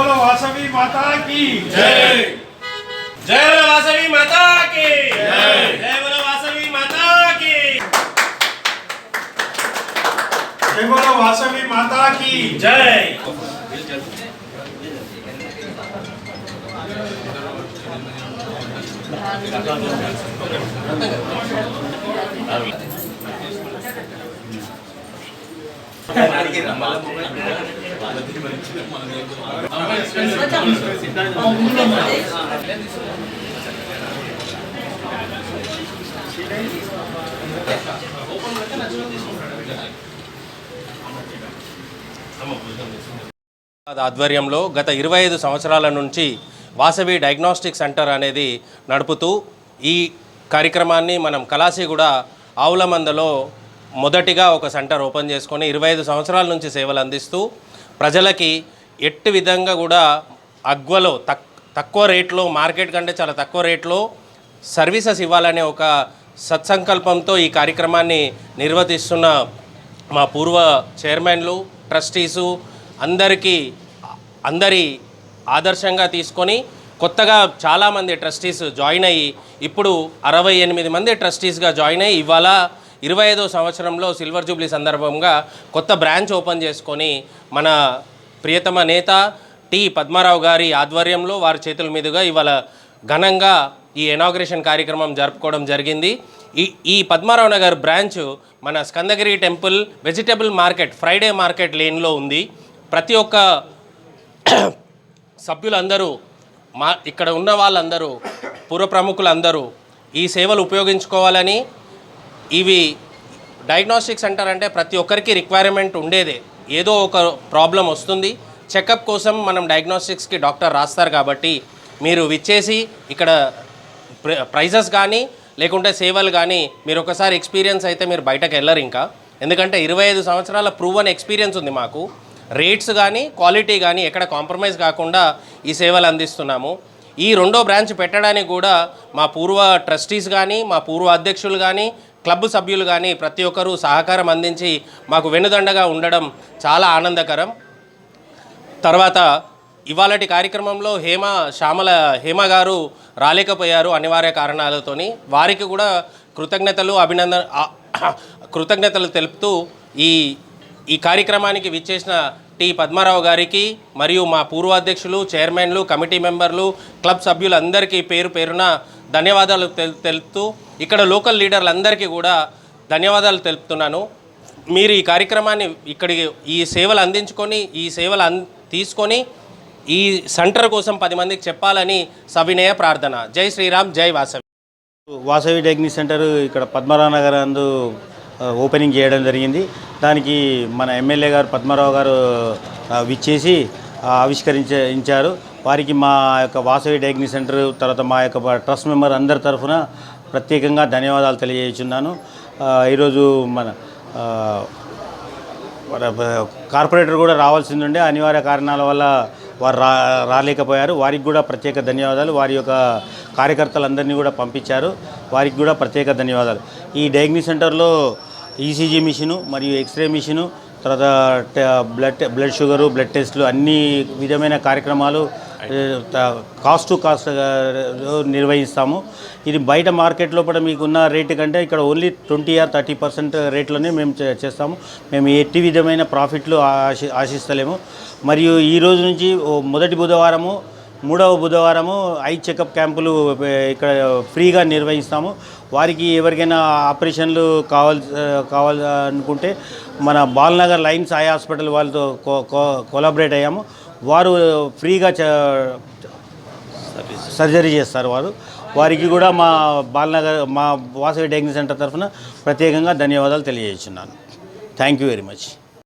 बोलो वासवी माता की। जय। जय बोलो वासवी माता की। जय। जय बोलो वासवी माता की। जय बोलो वासवी माता की। जय। Thank. ఆధ్వర్యంలో గత ఇరవై ఐదు సంవత్సరాల నుంచి వాసవి డయాగ్నోస్టిక్ సెంటర్ అనేది నడుపుతూ ఈ కార్యక్రమాన్ని మనం కలాసిగూడ ఆవులమందలో మొదటిగా ఒక సెంటర్ ఓపెన్ చేసుకొని ఇరవై ఐదు సంవత్సరాల నుంచి సేవలు అందిస్తూ ప్రజలకి ఎట్టి విధంగా కూడా అగ్వలో తక్ తక్కువ రేట్లో మార్కెట్ కంటే చాలా తక్కువ రేట్లో సర్వీసెస్ ఇవ్వాలనే ఒక సత్సంకల్పంతో ఈ కార్యక్రమాన్ని నిర్వర్తిస్తున్న మా పూర్వ చైర్మన్లు ట్రస్టీసు అందరికీ అందరి ఆదర్శంగా తీసుకొని కొత్తగా చాలామంది ట్రస్టీస్ జాయిన్ అయ్యి ఇప్పుడు అరవై ఎనిమిది మంది ట్రస్టీస్గా జాయిన్ అయ్యి ఇవాళ ఇరవై ఐదో సంవత్సరంలో సిల్వర్ జూబ్లీ సందర్భంగా కొత్త బ్రాంచ్ ఓపెన్ చేసుకొని మన ప్రియతమ నేత టి పద్మారావు గారి ఆధ్వర్యంలో వారి చేతుల మీదుగా ఇవాళ ఘనంగా ఈ ఇనాగ్రేషన్ కార్యక్రమం జరుపుకోవడం జరిగింది. ఈ ఈ పద్మారావు నగర్ బ్రాంచ్ మన Skandagiri temple vegetable market Friday market లేన్లో ఉంది. ప్రతి ఒక్క సభ్యులందరూ మా ఇక్కడ ఉన్న వాళ్ళందరూ పూర్వ ప్రముఖులందరూ ఈ సేవలు ఉపయోగించుకోవాలని ఇవి డయాగ్నోస్టిక్ సెంటర్ అంటే ప్రతి ఒక్కరికి రిక్వైర్మెంట్ ఉండేదే. ఏదో ఒక ప్రాబ్లం వస్తుంది. చెకప్ కోసం మనం డయాగ్నోస్టిక్స్కి డాక్టర్ రాస్తారు కాబట్టి మీరు విచ్చేసి ఇక్కడ ప్రైజెస్ కానీ లేకుంటే సేవలు కానీ మీరు ఒకసారి ఎక్స్పీరియన్స్ అయితే మీరు బయటకు వెళ్ళరు ఇంకా. ఎందుకంటే ఇరవై ఐదు సంవత్సరాల ప్రూవన్ ఎక్స్పీరియన్స్ ఉంది మాకు. రేట్స్ కానీ క్వాలిటీ కానీ ఎక్కడ కాంప్రమైజ్ కాకుండా ఈ సేవలు అందిస్తున్నాము. ఈ రెండో బ్రాంచ్ పెట్టడానికి కూడా మా పూర్వ ట్రస్టీస్ కానీ మా పూర్వ అధ్యక్షులు కానీ క్లబ్ సభ్యులు కానీ ప్రతి ఒక్కరూ సహకారం అందించి మాకు వెనుదండగా ఉండడం చాలా ఆనందకరం. తర్వాత ఇవాళటి కార్యక్రమంలో హేమ శ్యామల హేమ గారు రాలేకపోయారు అనివార్య కారణాలతోని. వారికి కూడా కృతజ్ఞతలు అభినందన కృతజ్ఞతలు తెలుపుతూ ఈ ఈ కార్యక్రమానికి విచ్చేసిన టి పద్మారావు గారికి మరియు మా పూర్వాధ్యక్షులు చైర్మన్లు కమిటీ మెంబర్లు క్లబ్ సభ్యులందరికీ పేరు పేరున ధన్యవాదాలు తెలుపుతూ ఇక్కడ లోకల్ లీడర్లందరికీ కూడా ధన్యవాదాలు తెలుపుతున్నాను. మీరు ఈ కార్యక్రమాన్ని ఇక్కడికి ఈ సేవలు అందించుకొని ఈ సేవలు అన్ తీసుకొని ఈ సెంటర్ కోసం పది మందికి చెప్పాలని సవినయ ప్రార్థన. జై శ్రీరామ్ జై వాసవి. వాసవి టెక్నిక్ సెంటర్ ఇక్కడ పద్మరావు నగర్ అందు ఓపెనింగ్ చేయడం జరిగింది. దానికి మన ఎమ్మెల్యే గారు పద్మారావు గారు విచ్చేసి ఆవిష్కరించారు వారికి మా యొక్క వాసవి డయాగ్నిక్ సెంటర్ తర్వాత మా యొక్క ట్రస్ట్ మెంబర్ అందరి తరఫున ప్రత్యేకంగా ధన్యవాదాలు తెలియజేస్తున్నాను. ఈరోజు మన మన కార్పొరేటర్ కూడా రావాల్సింది ఉండే అనివార్య కారణాల వల్ల వారు రా రాలేకపోయారు. వారికి కూడా ప్రత్యేక ధన్యవాదాలు. వారి యొక్క కార్యకర్తలందరినీ కూడా పంపించారు. వారికి కూడా ప్రత్యేక ధన్యవాదాలు. ఈ డయాగ్నిక్ సెంటర్లో ఈసీజీ మిషను మరియు ఎక్స్రే మిషను తర్వాత బ్లడ్ బ్లడ్ షుగరు బ్లడ్ టెస్టులు అన్ని విధమైన కార్యక్రమాలు కాస్ట్ టు కాస్ట్ నిర్వహిస్తాము. ఇది బయట మార్కెట్లో లోపల మీకున్న రేటు కంటే ఇక్కడ only twenty or thirty percent రేట్లోనే మేము చేస్తాము. మేము ఎట్టి విధమైన ప్రాఫిట్లు ఆశి ఆశిస్తలేము. మరియు ఈ రోజు నుంచి మొదటి బుధవారము మూడవ బుధవారము ఐ చెకప్ క్యాంపులు ఇక్కడ ఫ్రీగా నిర్వహిస్తాము. వారికి ఎవరికైనా ఆపరేషన్లు కావాలి కావాలి అనుకుంటే మన బాల్నగర్ లైన్స్ ఐ హాస్పిటల్ వాళ్ళతో కో- కో- కొలాబరేట్ అయ్యాము. వారు ఫ్రీగా చ- సర్జరీ చేస్తారు వారు. వారికి కూడా మా బాలనగర్ మా వాసవి డయాగ్నోస్ సెంటర్ తరఫున ప్రత్యేకంగా ధన్యవాదాలు తెలియజేస్తున్నాను. Thank you very much.